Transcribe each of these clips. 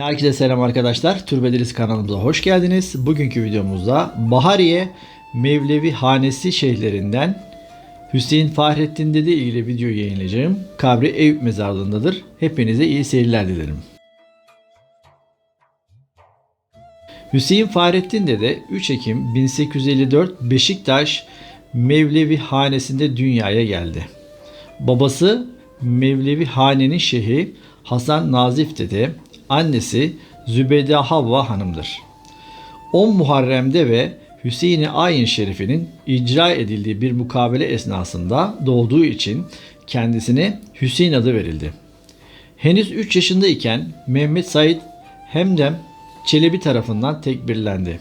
Herkese selam arkadaşlar. Türbedeliz kanalımıza hoş geldiniz. Bugünkü videomuzda Bahariye Mevlevi Hanesi şeyhlerinden Hüseyin Fahrettin Dede ilgili video yayınlayacağım. Kabri Eyüp mezarlığındadır. Hepinize iyi seyirler dilerim. Hüseyin Fahrettin Dede 3 Ekim 1854 Beşiktaş Mevlevi Hanesi'nde dünyaya geldi. Babası Mevlevi Hane'nin şeyhi Hasan Nazif Dede, annesi Zübeyde Havva Hanım'dır. 10 Muharrem'de ve Hüseyin-i Ayin Şerif'inin icra edildiği bir mukabele esnasında doğduğu için kendisine Hüseyin adı verildi. Henüz 3 yaşındayken Mehmet Said Hemdem Çelebi tarafından tekbirlendi.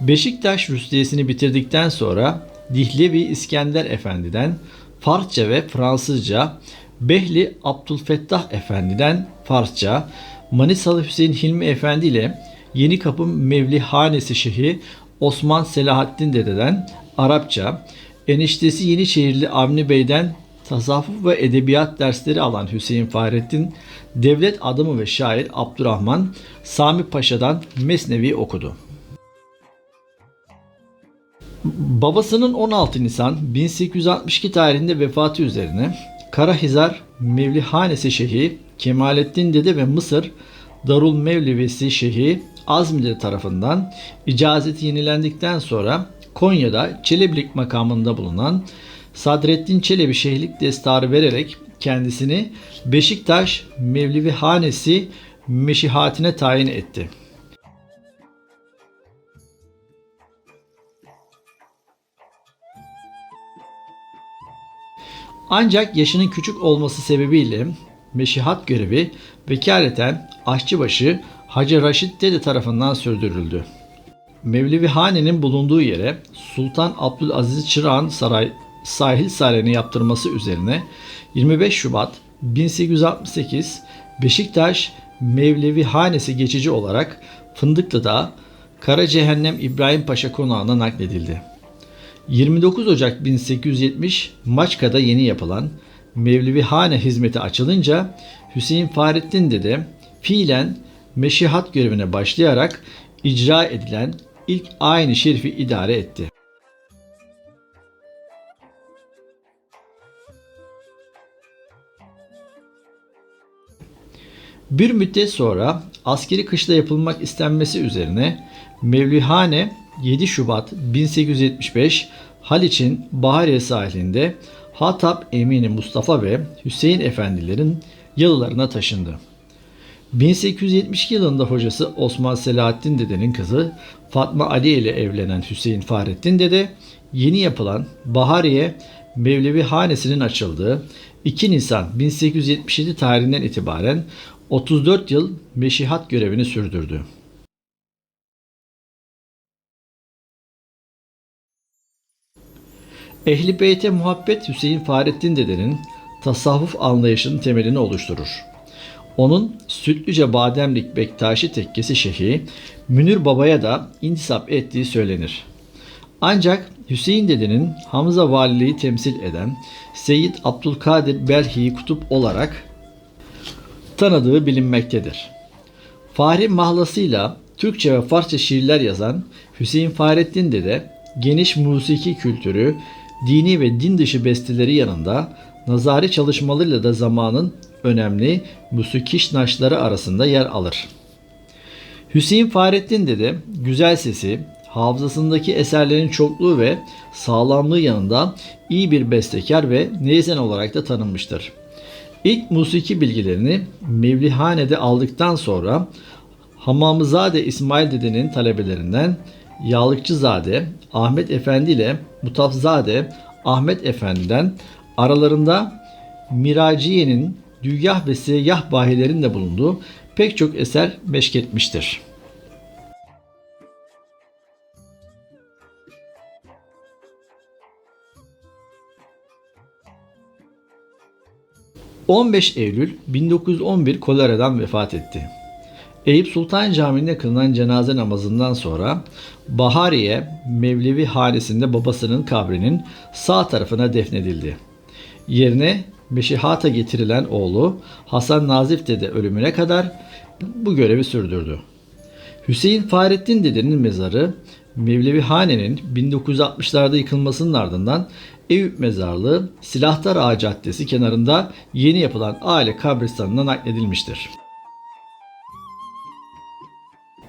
Beşiktaş Rüstiyesini bitirdikten sonra Dihlevi İskender Efendi'den Farsça ve Fransızca, Behli Abdülfettah Efendi'den Farsça, Manisalı Hüseyin Hilmi Efendi ile Yeni Kapı Mevlihanesi Şeyhi Osman Selahaddin Dede'den Arapça, eniştesi Yeniçehirli Avni Bey'den tasavvuf ve edebiyat dersleri alan Hüseyin Fahrettin, devlet adamı ve şair Abdurrahman Sami Paşa'dan Mesnevi okudu. Babasının 16 Nisan 1862 tarihinde vefatı üzerine Karahizar Mevlihanesi Şeyhi Kemalettin Dede ve Mısır Darul Mevlevisi Şeyhi Azmi Dede tarafından icazeti yenilendikten sonra Konya'da Çelebilik makamında bulunan Sadrettin Çelebi Şeyhlik destarı vererek kendisini Beşiktaş Mevlevi Hanesi meşihatine tayin etti. Ancak yaşının küçük olması sebebiyle meşihat görevi vekaleten aşçıbaşı Hacı Raşit Dede tarafından sürdürüldü. Mevlevi Hane'nin bulunduğu yere Sultan Abdülaziz Çırağan saray, sahil sarayını yaptırması üzerine 25 Şubat 1868 Beşiktaş Mevlevi Hanesi geçici olarak Fındıklı'da Kara Cehennem İbrahim Paşa konağına nakledildi. 29 Ocak 1870 Maçka'da yeni yapılan Mevlevihane hizmeti açılınca Hüseyin Fahrettin Dede fiilen meşihat görevine başlayarak icra edilen ilk aynı şerifi idare etti. Bir müddet sonra askeri kışla yapılmak istenmesi üzerine Mevlihane 7 Şubat 1875 Haliç'in Bahariye sahilinde Hatap Emini Mustafa ve Hüseyin Efendilerin yalılarına taşındı. 1872 yılında hocası Osman Selahattin Dede'nin kızı Fatma Ali ile evlenen Hüseyin Fahrettin Dede yeni yapılan Bahariye Mevlevi Hanesi'nin açıldığı 2 Nisan 1877 tarihinden itibaren 34 yıl meşihat görevini sürdürdü. Ehli Beyt'e muhabbet Hüseyin Fahrettin Dede'nin tasavvuf anlayışının temelini oluşturur. Onun Sütlüce Bademlik Bektaşi Tekkesi Şeyhi Münir Baba'ya da intisap ettiği söylenir. Ancak Hüseyin Dede'nin Hamza Valiliği temsil eden Seyyid Abdülkadir Belhi Kutup olarak tanıdığı bilinmektedir. Fahri mahlasıyla Türkçe ve Farsça şiirler yazan Hüseyin Fahrettin Dede geniş musiki kültürü, dini ve din dışı besteleri yanında nazari çalışmalarıyla da zamanın önemli musikiş naşları arasında yer alır. Hüseyin Fahrettin Dede güzel sesi, hafızasındaki eserlerin çokluğu ve sağlamlığı yanında iyi bir bestekar ve neyzen olarak da tanınmıştır. İlk musiki bilgilerini Mevlihane'de aldıktan sonra Hamamızade İsmail Dede'nin talebelerinden Yağlıkçızade Ahmet Efendi ile Mutafzade Ahmet Efendi'den aralarında Miraciye'nin Düyah ve Seyyah bahilerin de bulunduğu pek çok eser meşketmiştir. ...15 Eylül 1911 koleradan vefat etti. Eyüp Sultan Camii'nde kılınan cenaze namazından sonra Bahariye Mevlevi hanesinde babasının kabrinin sağ tarafına defnedildi. Yerine Meşihata getirilen oğlu Hasan Nazif Dede ölümüne kadar bu görevi sürdürdü. Hüseyin Fahrettin dedenin mezarı Mevlevihane'nin 1960'larda yıkılmasının ardından Eyüp Mezarlığı Silahtar Ağa Caddesi kenarında yeni yapılan aile kabristanına nakledilmiştir.